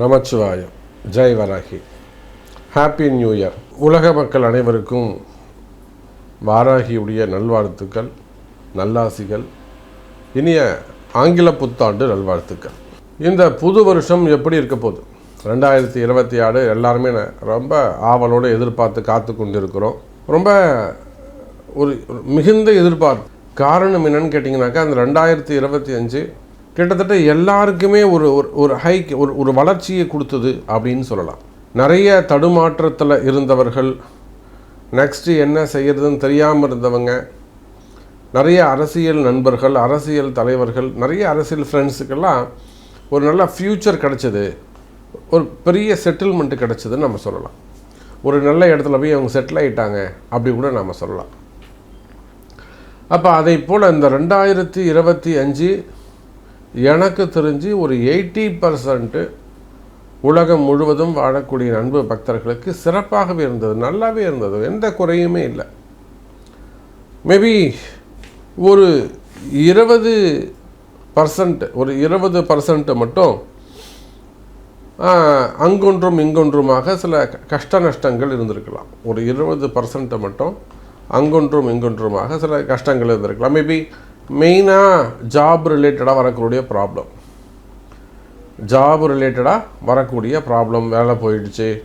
நமச்சிவாயம். ஜெய் Varahi. Happy new year உலக மக்கள் அனைவருக்கும் வாராகியுடைய நல்வாழ்த்துக்கள் நல்லாசிகள் இனிய ஆங்கில புத்தாண்டு நல்வாழ்த்துக்கள். இந்த புது வருஷம் எப்படி இருக்க போகுது? ரெண்டாயிரத்தி இருபத்தி ஆறு எல்லாருமே ரொம்ப ஆவலோடு எதிர்பார்த்து காத்து கொண்டிருக்கிறோம். ரொம்ப ஒரு ஒரு மிகுந்த எதிர்பார்ப்பு. காரணம் என்னன்னு கேட்டிங்கனாக்கா அந்த ரெண்டாயிரத்தி இருபத்தி அஞ்சு கிட்டத்தட்ட எல்லாருக்குமே ஒரு ஒரு ஒரு ஹைக் ஒரு ஒரு வளர்ச்சியை கொடுத்தது அப்படின்னு சொல்லலாம். நிறைய தடுமாற்றத்தில் இருந்தவர்கள் நெக்ஸ்ட்டு என்ன செய்யறதுன்னு தெரியாமல் இருந்தவங்க நிறைய அரசியல் நண்பர்கள் அரசியல் தலைவர்கள் நிறைய அரசியல் ஃப்ரெண்ட்ஸுக்கெல்லாம் ஒரு நல்ல ஃப்யூச்சர் கிடச்சிது. ஒரு பெரிய செட்டில்மெண்ட்டு கிடச்சிதுன்னு நம்ம சொல்லலாம். ஒரு நல்ல இடத்துல போய் அவங்க செட்டில் ஆயிட்டாங்க அப்படி கூட நம்ம சொல்லலாம். அப்போ அதை போல் இந்த ரெண்டாயிரத்தி இருபத்தி அஞ்சு எனக்கு தெரிஞ்சு ஒரு எயிட்டி பர்சன்ட்டு உலகம் முழுவதும் வாழக்கூடிய அன்பு பக்தர்களுக்கு சிறப்பாகவே இருந்தது நல்லாவே இருந்தது. எந்த குறையுமே இல்லை. மேபி ஒரு இருபது பர்சன்ட் ஒரு இருபது பர்சன்ட்டு மட்டும் அங்கொன்றும் இங்கொன்றுமாக சில க- கஷ்ட நஷ்டங்கள் இருந்திருக்கலாம். ஒரு இருபது பர்சன்ட்டை மட்டும் அங்கொன்றும் இங்கொன்றுமாக சில கஷ்டங்கள் இருந்திருக்கலாம். மேபி மெயினாக ஜாப் ரிலேட்டடாக வரக்கூடிய ப்ராப்ளம் ஜாப் ரிலேட்டடாக வரக்கூடிய ப்ராப்ளம் வேலை போயிடுச்சு.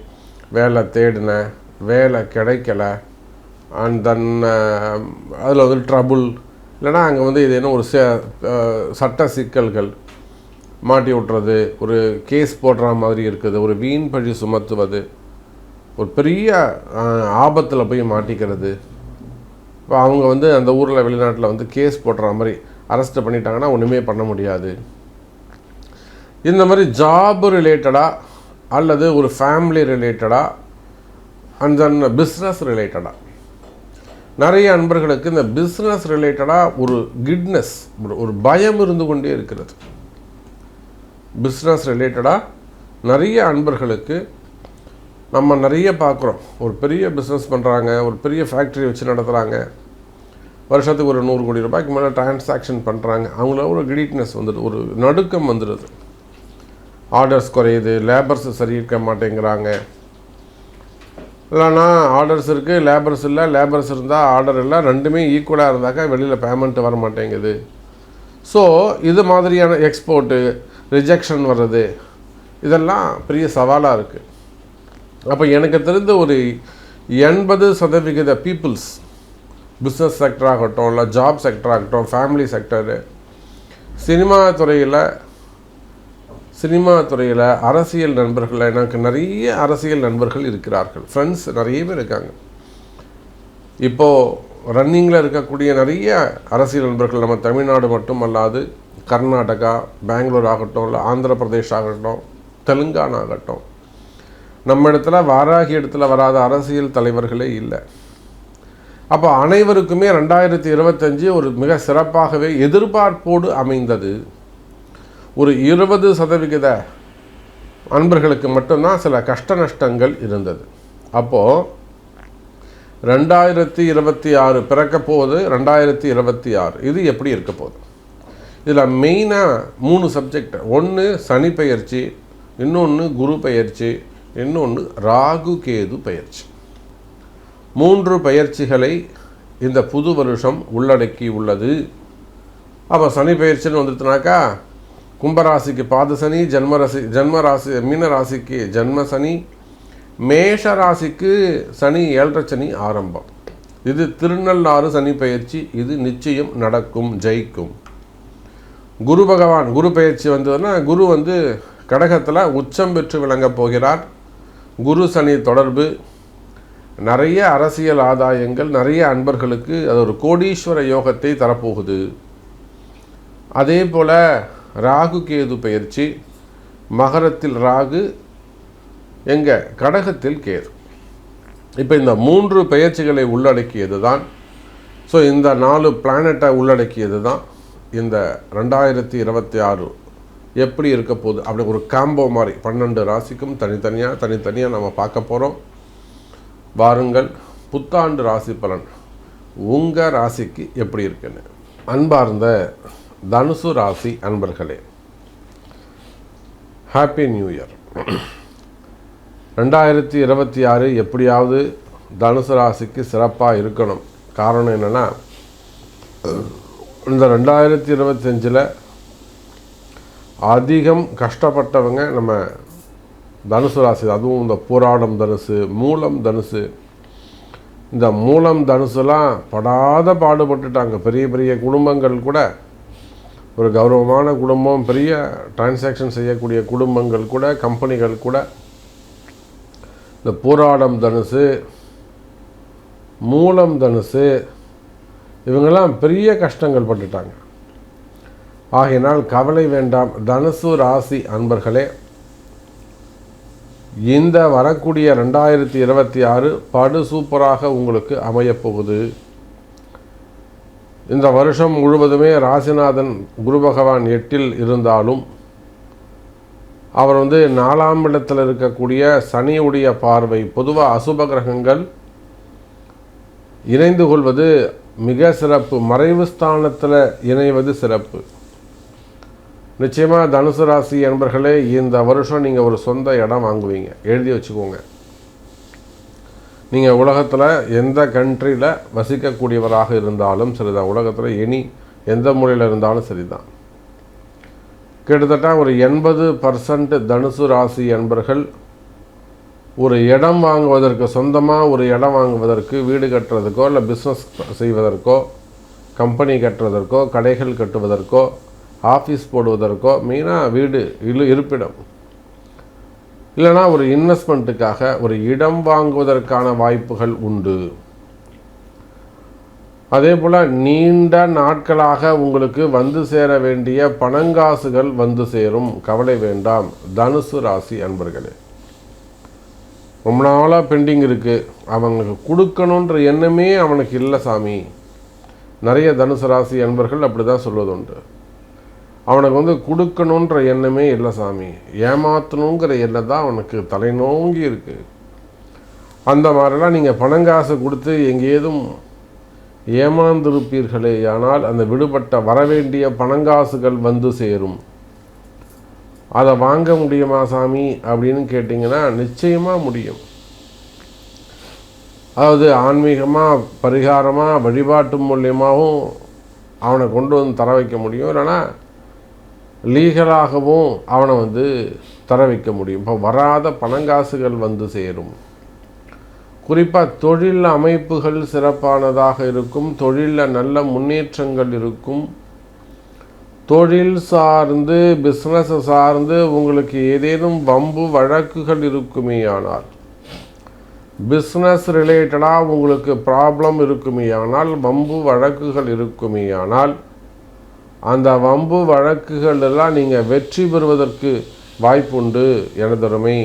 வேலை தேடினேன் வேலை கிடைக்கல. அண்ட் தென் அதில் வந்து ட்ரபுள் இல்லைன்னா அங்கே வந்து இது என்ன ஒரு ச- சட்ட சிக்கல்கள் மாட்டி விட்டுறது ஒரு கேஸ் போடுற மாதிரி இருக்குது ஒரு வீண் பழி சுமத்துவது ஒரு பெரிய ஆபத்தில் போய் மாட்டிக்கிறது. இப்போ அவங்க வந்து அந்த ஊரில் வெளிநாட்டில் வந்து கேஸ் போடுற மாதிரி அரெஸ்ட் பண்ணிட்டாங்கன்னா ஒன்றுமே பண்ண முடியாது. இந்த மாதிரி ஜாப் ரிலேட்டடாக அல்லது ஒரு ஃபேமிலி ரிலேட்டடாக அண்ட் தென் பிஸ்னஸ் ரிலேட்டடாக நிறைய அன்பர்களுக்கு இந்த பிஸ்னஸ் ரிலேட்டடாக ஒரு கிட்னஸ் ஒரு ஒரு பயம் இருந்து கொண்டே இருக்கிறது. பிஸ்னஸ் ரிலேட்டடாக நிறைய அன்பர்களுக்கு நம்ம நிறைய பார்க்குறோம். ஒரு பெரிய பிஸ்னஸ் பண்ணுறாங்க ஒரு பெரிய ஃபேக்ட்ரி வச்சு நடத்துகிறாங்க வருஷத்துக்கு ஒரு நூறு கோடி ரூபாய்க்கு மேலே டிரான்சாக்ஷன் பண்ணுறாங்க அவங்கள ஒரு கிரீட்னஸ் வந்துடுது ஒரு நடுக்கம் வந்துடுது. ஆர்டர்ஸ் குறையுது லேபர்ஸ் சரி இருக்க மாட்டேங்கிறாங்க. இல்லைன்னா ஆர்டர்ஸ் இருக்குது லேபர்ஸ் இல்லை லேபர்ஸ் இருந்தால் ஆர்டர் இல்லை ரெண்டுமே ஈக்குவலாக இருந்தாக்கா வெளியில் பேமெண்ட் வர மாட்டேங்குது. ஸோ இது மாதிரியான எக்ஸ்போர்ட்டு ரிஜெக்ஷன் வர்றது இதெல்லாம் பெரிய சவாலாக இருக்குது அப்போ எனக்கு தெரிந்த ஒரு எண்பது சதவிகித பீப்புள்ஸ் பிஸ்னஸ் செக்டர் ஆகட்டும் இல்லை ஜாப் செக்டர் ஆகட்டும் ஃபேமிலி செக்டரு சினிமா துறையில் சினிமா துறையில் அரசியல் நண்பர்கள் எனக்கு நிறைய அரசியல் நண்பர்கள் இருக்கிறார்கள். ஃப்ரெண்ட்ஸ் நிறைய பேர் இருக்காங்க. இப்போது ரன்னிங்கில் இருக்கக்கூடிய நிறைய அரசியல் நண்பர்கள் நம்ம தமிழ்நாடு மட்டும் அல்லாது கர்நாடகா பெங்களூர் ஆகட்டும் இல்லை ஆந்திர பிரதேஷ் ஆகட்டும் தெலுங்கானா ஆகட்டும் நம்ம இடத்துல வாராகி இடத்துல வராத அரசியல் தலைவர்களே இல்லை. அப்போ அனைவருக்குமே ரெண்டாயிரத்தி இருபத்தஞ்சு ஒரு மிக சிறப்பாகவே எதிர்பார்ப்போடு அமைந்தது. ஒரு இருபது சதவிகித அன்பர்களுக்கு மட்டும்தான் சில கஷ்ட நஷ்டங்கள் இருந்தது. அப்போது ரெண்டாயிரத்தி இருபத்தி ஆறு பிறக்க போகுது ரெண்டாயிரத்தி இருபத்தி ஆறு. இது எப்படி இருக்க போகுது? இதில் மெயினாக மூணு சப்ஜெக்ட் ஒன்று சனி பயிற்சி இன்னொன்று குரு பயிற்சி இன்னொன்று ராகு கேது பயிற்சி. மூன்று பயிற்சிகளை இந்த புது வருஷம் உள்ளடக்கி உள்ளது. அப்போ சனி பயிற்சின்னு வந்துட்டுனாக்கா கும்பராசிக்கு பாத சனி ஜன்மராசி ஜன்ம ராசி மீன ராசிக்கு ஜன்ம சனி மேஷ ராசிக்கு சனி ஏழரை சனி ஆரம்பம். இது திருநள்ளாறு சனி பயிற்சி இது நிச்சயம் நடக்கும் ஜெயிக்கும். குரு பகவான் குரு பயிற்சி வந்ததுன்னா குரு வந்து கடகத்தில் உச்சம் பெற்று விளங்கப் போகிறார். குரு சனி தொடர்பு நிறைய அரசியல் ஆதாயங்கள் நிறைய அன்பர்களுக்கு அது ஒரு கோடீஸ்வர யோகத்தை தரப்போகுது. அதே போல் ராகு கேது பயிற்சி மகரத்தில் ராகு எங்கே கடகத்தில் கேது. இப்போ இந்த மூன்று பெயர்ச்சிகளை உள்ளடக்கியது தான். ஸோ இந்த நாலு பிளானட்டை உள்ளடக்கியது தான் இந்த ரெண்டாயிரத்தி இருபத்தி ஆறு எப்படி இருக்க போகுது? அப்படி ஒரு காம்போ மாதிரி. பன்னெண்டு ராசிக்கும் தனித்தனியாக தனித்தனியாக நம்ம பார்க்க போகிறோம் வாருங்கள் புத்தாண்டு ராசி பலன். உங்கள் ராசிக்கு எப்படி இருக்குன்னு? அன்பார்ந்த தனுசு ராசி அன்பர்களே ஹாப்பி நியூ இயர் ரெண்டாயிரத்தி இருபத்தி ஆறு எப்படியாவது தனுசு ராசிக்கு சிறப்பாக இருக்கணும். காரணம் என்னென்னா இந்த ரெண்டாயிரத்தி இருபத்தஞ்சில் அதிகம் கஷ்டப்பட்டவங்க நம்ம தனுசு ராசி அதுவும் இந்த பூராடம் தனுசு மூலம் தனுசு. இந்த மூலம் தனுசுலாம் படாத பாடுபட்டுட்டாங்க. பெரிய பெரிய குடும்பங்கள் கூட ஒரு கௌரவமான குடும்பம் பெரிய டிரான்சாக்ஷன் செய்யக்கூடிய குடும்பங்கள் கூட கம்பெனிகள் கூட. இந்த போராடம் தனுசு மூலம் தனுசு இவங்கெல்லாம் பெரிய கஷ்டங்கள் பட்டுட்டாங்க. ஆகையினால் கவலை வேண்டாம். தனுசு ராசி அன்பர்களே இந்த வரக்கூடிய ரெண்டாயிரத்தி இருபத்தி ஆறு படு சூப்பராக உங்களுக்கு அமையப்போகுது. இந்த வருஷம் முழுவதுமே ராசிநாதன் குரு பகவான் எட்டில் இருந்தாலும் அவர் வந்து நாலாம் இடத்தில் இருக்கக்கூடிய சனியுடைய பார்வை பொதுவாக அசுப கிரகங்கள் இணைந்து கொள்வது மிக சிறப்பு. மறைவு ஸ்தானத்தில் இணைவது சிறப்பு. நிச்சயமாக தனுசு ராசி என்பர்களே இந்த வருஷம் நீங்கள் ஒரு சொந்த இடம் வாங்குவீங்க. எழுதி வச்சுக்கோங்க. நீங்கள் உலகத்தில் எந்த கண்ட்ரியில் வசிக்கக்கூடியவராக இருந்தாலும் சரிதான். உலகத்தில் இனி எந்த மொழியில் இருந்தாலும் சரிதான். கிட்டத்தட்ட ஒரு எண்பது பர்சன்ட் தனுசு ராசி என்பர்கள் ஒரு இடம் வாங்குவதற்கு சொந்தமாக ஒரு இடம் வாங்குவதற்கு வீடு கட்டுறதுக்கோ இல்லை பிஸ்னஸ் செய்வதற்கோ கம்பெனி கட்டுறதற்கோ கடைகள் கட்டுவதற்கோ ஆஃபீஸ் போடுவதற்கோ மெயினாக வீடு இழு இருப்பிடம். இல்லைனா ஒரு இன்வெஸ்ட்மெண்ட்டுக்காக ஒரு இடம் வாங்குவதற்கான வாய்ப்புகள் உண்டு. அதே போல் நீண்ட நாட்களாக உங்களுக்கு வந்து சேர வேண்டிய பணங்காசுகள் வந்து சேரும். கவலை வேண்டாம். தனுசு ராசி அன்பர்களே. ரொம்ப நாளாக பெண்டிங் இருக்குது அவங்களுக்கு கொடுக்கணுன்ற எண்ணமே அவனுக்கு இல்லை சாமி. நிறைய தனுசு ராசி அன்பர்கள் அப்படி தான் சொல்வதுண்டு. அவனுக்கு வந்து கொடுக்கணுன்ற எண்ணமே இல்லை சாமி. ஏமாற்றணுங்கிற எண்ணம் தான் அவனுக்கு தலைநோங்கி இருக்குது அந்த மாதிரிலாம் நீங்கள் பணங்காசு கொடுத்து எங்கேதும் ஏமாந்திருப்பீர்களே ஆனால் அந்த விடுபட்ட வரவேண்டிய பணங்காசுகள் வந்து சேரும். அதை வாங்க முடியுமா சாமி அப்படின்னு கேட்டிங்கன்னா நிச்சயமாக முடியும். அதாவது ஆன்மீகமாக பரிகாரமாக வழிபாட்டு மூலியமாகவும் அவனை கொண்டு வந்து தர வைக்க முடியும். இல்லைன்னா லீகலாகவும் அவனை வந்து தர வைக்க முடியும். இப்போ வராத பணங்காசுகள் வந்து சேரும். குறிப்பாக தொழில் அமைப்புகள் சிறப்பானதாக இருக்கும் தொழிலில் நல்ல முன்னேற்றங்கள் இருக்கும். தொழில் சார்ந்து பிஸ்னஸ் சார்ந்து உங்களுக்கு ஏதேனும் வம்பு வழக்குகள் இருக்குமே ஆனால் பிஸ்னஸ் ரிலேட்டடாக உங்களுக்கு ப்ராப்ளம் இருக்குமே ஆனால் வம்பு வழக்குகள் இருக்குமே ஆனால் அந்த வம்பு வழக்குகள் எல்லாம் நீங்கள் வெற்றி பெறுவதற்கு வாய்ப்புண்டு எனதருமை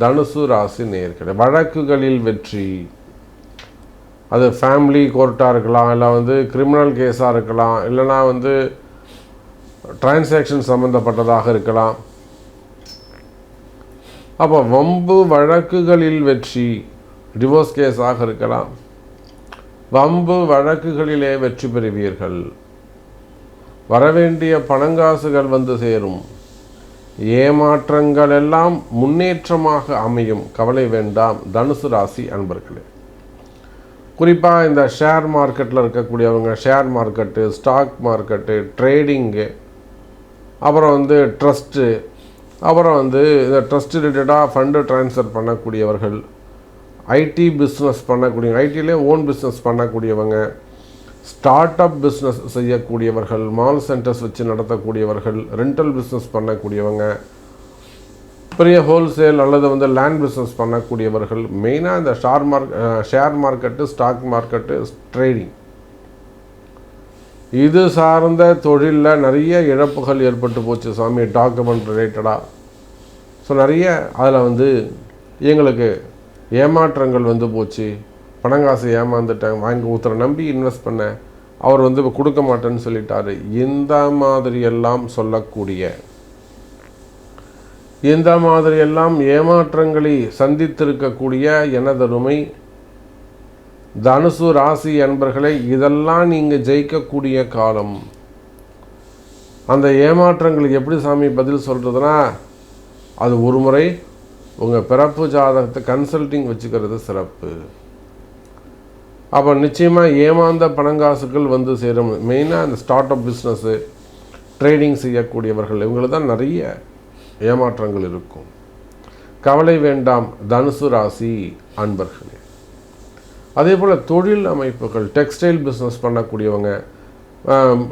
தனுசு ராசி நேர்களை வழக்குகளில் வெற்றி. அது ஃபேமிலி கோர்ட்டாக இருக்கலாம் இல்லை வந்து கிரிமினல் கேஸாக இருக்கலாம் இல்லைனா வந்து டிரான்சாக்ஷன் சம்மந்தப்பட்டதாக இருக்கலாம். அப்போ வம்பு வழக்குகளில் வெற்றி டிவோர்ஸ் கேஸாக இருக்கலாம். வம்பு வழக்குகளிலே வெற்றி பெறுவீர்கள். வரவேண்டிய பணங்காசுகள் வந்து சேரும். ஏமாற்றங்கள் எல்லாம் முன்னேற்றமாக அமையும். கவலை வேண்டாம். தனுசு ராசி அன்பர்களே. குறிப்பாக இந்த ஷேர் மார்க்கெட்டில் இருக்கக்கூடியவங்க share market stock market trading அப்புறம் வந்து ட்ரஸ்ட்டு அப்புறம் வந்து இந்த ட்ரஸ்ட் ரிலேட்டடாக ஃபண்டு ட்ரான்ஸ்ஃபர் பண்ணக்கூடியவர்கள் ஐடி பிஸ்னஸ் பண்ணக்கூடிய ஐடியிலே ஓன் பிஸ்னஸ் பண்ணக்கூடியவங்க ஸ்டார்ட் அப் பிஸ்னஸ் செய்யக்கூடியவர்கள் மால் சென்டர்ஸ் வச்சு நடத்தக்கூடியவர்கள் ரெண்டல் பிஸ்னஸ் பண்ணக்கூடியவங்க பெரிய ஹோல்சேல் அல்லது வந்து லேண்ட் பிஸ்னஸ் பண்ணக்கூடியவர்கள் மெயினாக இந்த share mark share market stock market trading. இது சார்ந்த தொழிலில் நிறைய இழப்புகள் ஏற்பட்டு போச்சு சாமி டாக்குமெண்ட் ரிலேட்டடாக ஸோ நிறைய அதில் வந்து எங்களுக்கு ஏமாற்றங்கள் வந்து போச்சு. பணங்காசு ஏமாந்துட்டேன் வாங்கி ஒருத்தரை நம்பி இன்வெஸ்ட் பண்ணேன் அவர் வந்து இப்போ கொடுக்க மாட்டேன்னு சொல்லிட்டாரு. இந்த மாதிரியெல்லாம் சொல்லக்கூடிய இந்த மாதிரியெல்லாம் ஏமாற்றங்களை சந்தித்திருக்கக்கூடிய எனதருமை தனுசு ராசி அன்பர்களை இதெல்லாம் நீங்கள் ஜெயிக்கக்கூடிய காலம். அந்த ஏமாற்றங்களுக்கு எப்படி சாமி பதில் சொல்கிறதுனா அது ஒரு முறை உங்கள் பிறப்பு ஜாதகத்தை கன்சல்டிங் வச்சுக்கிறது சிறப்பு. அப்போ நிச்சயமாக ஏமாந்த பணங்காசுகள் வந்து சேரும். மெயினாக அந்த ஸ்டார்ட் அப் பிஸ்னஸ்ஸு ட்ரேடிங் செய்யக்கூடியவர்கள் இவங்களுக்கு தான் நிறைய ஏமாற்றங்கள் இருக்கும். கவலை வேண்டாம் தனுசு ராசி அன்பர்களே. அதே போல் தொழில் அமைப்புகள் டெக்ஸ்டைல் பிஸ்னஸ் பண்ணக்கூடியவங்க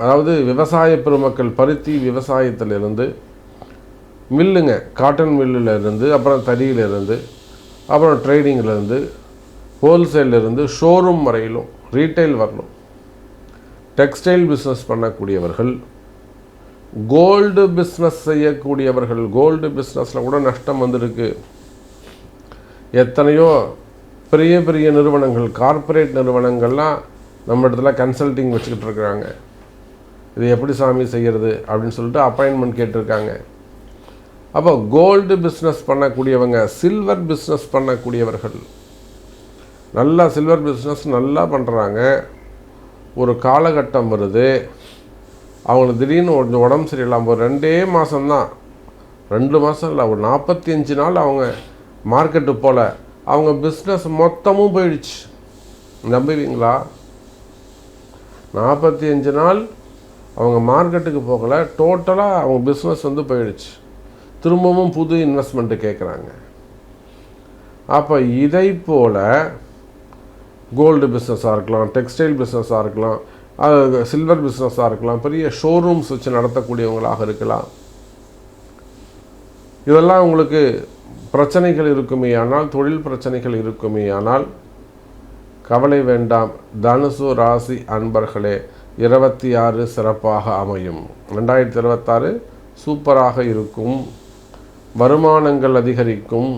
அதாவது விவசாய பெருமக்கள் பருத்தி விவசாயத்திலிருந்து மில்லுங்க காட்டன் மில்லுலேருந்து அப்புறம் தறியிலிருந்து அப்புறம் ட்ரேடிங்கிலேருந்து ஹோல்சேலிருந்து ஷோரூம் வரையிலும் ரீட்டைல் வரலும். டெக்ஸ்டைல் பிஸ்னஸ் பண்ணக்கூடியவர்கள் கோல்டு பிஸ்னஸ் செய்யக்கூடியவர்கள் கோல்டு பிஸ்னஸில் கூட நஷ்டம் வந்திருக்கு. எத்தனையோ பெரிய பெரிய நிறுவனங்கள் கார்ப்பரேட் நிறுவனங்கள்லாம் நம்ம இடத்துல கன்சல்டிங் வச்சுக்கிட்டு இருக்கிறாங்க. இது எப்படி சாமி செய்கிறது அப்படின்னு சொல்லிட்டு அப்பாயின்மெண்ட் கேட்டிருக்காங்க. அப்போ கோல்டு பிஸ்னஸ் பண்ணக்கூடியவங்க சில்வர் பிஸ்னஸ் பண்ணக்கூடியவர்கள் நல்லா சில்வர் பிஸ்னஸ் நல்லா பண்ணுறாங்க ஒரு காலகட்டம் வருது. அவங்களுக்கு திடீர்னு கொஞ்சம் உடம்பு சரியில்லாமல் ஒரு ரெண்டே மாதம்தான் ரெண்டு மாதம் இல்லை ஒரு நாற்பத்தி அஞ்சு நாள் அவங்க மார்க்கெட்டு போல். அவங்க பிஸ்னஸ் மொத்தமும் போயிடுச்சு. நம்புவீங்களா? நாற்பத்தி அஞ்சு நாள் அவங்க மார்க்கெட்டுக்கு போகலை. டோட்டலாக அவங்க பிஸ்னஸ் வந்து போயிடுச்சு. திரும்பவும் புது இன்வெஸ்ட்மெண்ட்டு கேட்குறாங்க அப்போ இதை போல் கோல்டு பிஸ்னஸாக இருக்கலாம் டெக்ஸ்டைல் பிஸ்னஸாக இருக்கலாம் சில்வர் பிஸ்னஸாக இருக்கலாம் பெரிய ஷோரூம்ஸ் வச்சு நடத்தக்கூடியவங்களாக இருக்கலாம். இதெல்லாம் உங்களுக்கு பிரச்சனைகள் இருக்குமே ஆனால் தொழில் பிரச்சனைகள் இருக்குமே ஆனால் கவலை வேண்டாம். தனுசு ராசி அன்பர்களே இருபத்தி ஆறு சிறப்பாக அமையும். ரெண்டாயிரத்தி இருபத்தாறு சூப்பராக இருக்கும். வருமானங்கள் அதிகரிக்கும்.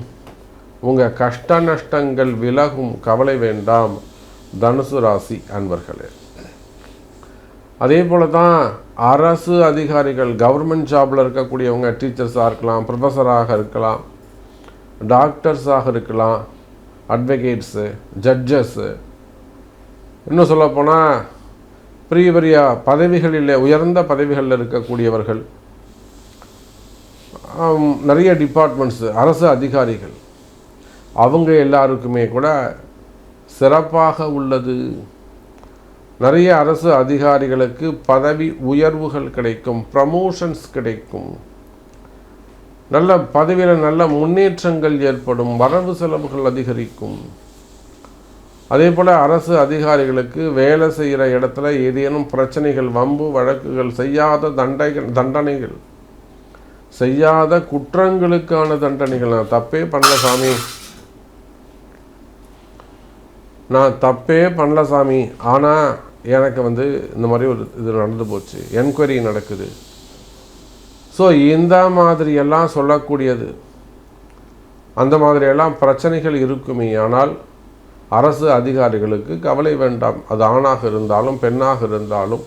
உங்கள் கஷ்ட நஷ்டங்கள் விலகும் கவலை வேண்டாம் தனுசு ராசி அன்பர்களே. அதே போல தான் அரசு அதிகாரிகள் கவர்மெண்ட் ஜாபில் இருக்கக்கூடியவங்க டீச்சர்ஸாக இருக்கலாம் ப்ரொஃபஸராக இருக்கலாம் டாக்டர்ஸாக இருக்கலாம் அட்வொகேட்ஸு ஜட்ஜஸ்ஸு இன்னும் சொல்லப்போனால் பெரிய பெரிய பதவிகளில் உயர்ந்த பதவிகளில் இருக்கக்கூடியவர்கள். நிறைய டிபார்ட்மெண்ட்ஸு அரசு அதிகாரிகள். அவங்க எல்லாருக்குமே கூட சிறப்பாக உள்ளது. நிறைய அரசு அதிகாரிகளுக்கு பதவி உயர்வுகள் கிடைக்கும் ப்ரமோஷன்ஸ் கிடைக்கும். நல்ல பதவியில் நல்ல முன்னேற்றங்கள் ஏற்படும் வரவு செலவுகள் அதிகரிக்கும். அதே போல் அரசு அதிகாரிகளுக்கு வேலை செய்கிற இடத்துல ஏதேனும் பிரச்சனைகள் வம்பு வழக்குகள் செய்யாத தண்டைகள் தண்டனைகள் செய்யாத குற்றங்களுக்கான தண்டனைகள் நான் தப்பே பண்ணல சாமி. நான் தப்பே பண்ணல சாமி. ஆனால் எனக்கு வந்து இந்த மாதிரி ஒரு இது நடந்து போச்சு. என்கொயரி நடக்குது. ஸோ இந்த மாதிரி எல்லாம் சொல்லக்கூடியது. அந்த மாதிரியெல்லாம் பிரச்சனைகள் இருக்குமே. ஆனால் அரசு அதிகாரிகளுக்கு கவலை வேண்டாம். அது ஆணாக இருந்தாலும் பெண்ணாக இருந்தாலும்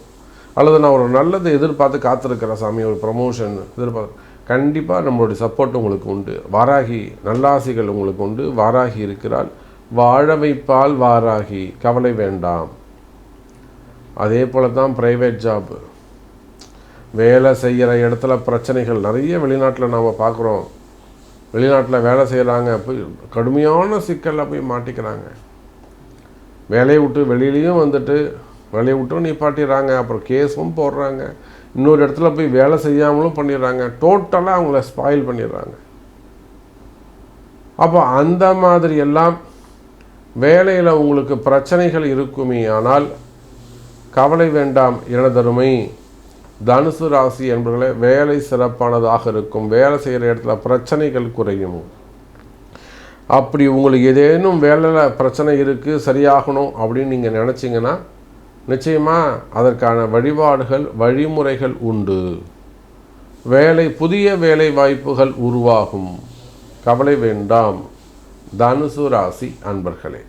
அல்லது நான் ஒரு நல்லதை எதிர்பார்த்து காத்திருக்கிறேன் சாமி ஒரு ப்ரமோஷன் எதிர்பார்த்து. கண்டிப்பாக நம்மளுடைய சப்போர்ட் உங்களுக்கு உண்டு. வாராகி நல்லாசிகள் உங்களுக்கு உண்டு. வாராகி இருக்கிறாள். வாழ வைப்பால் வாராகி கவலை வேண்டாம். அதே போல தான் ப்ரைவேட் ஜாப்பு வேலை செய்கிற இடத்துல பிரச்சனைகள் நிறைய வெளிநாட்டில் நாம் பார்க்குறோம். வெளிநாட்டில் வேலை செய்கிறாங்க போய் கடுமையான சிக்கலில் போய் மாட்டிக்கிறாங்க. வேலையை விட்டு வெளியிலையும் வந்துட்டு வேலையை விட்டும் நிப்பாட்டிடுறாங்க அப்புறம் கேஸும் போடுறாங்க. இன்னொரு இடத்துல போய் வேலை செய்யாமலும் பண்ணிடுறாங்க. டோட்டலாக அவங்கள ஸ்பாயில் பண்ணிடுறாங்க. அப்போ அந்த மாதிரி எல்லாம் வேலையில் உங்களுக்கு பிரச்சனைகள் இருக்குமே ஆனால் கவலை வேண்டாம் எனதருமை. தனுசு ராசி என்பவர்களே வேலை சிறப்பானதாக இருக்கும். வேலை செய்கிற இடத்துல பிரச்சனைகள் குறையும். அப்படி உங்களுக்கு ஏதேனும் வேலையில் பிரச்சனை இருக்குது சரியாகணும் அப்படின்னு நீங்கள் நினச்சிங்கன்னா நிச்சயமாக அதற்கான வழிபாடுகள் வழிமுறைகள் உண்டு. வேலை புதிய வேலை வாய்ப்புகள் உருவாகும். கவலை வேண்டாம். தனுசு ராசி அன்பர்களே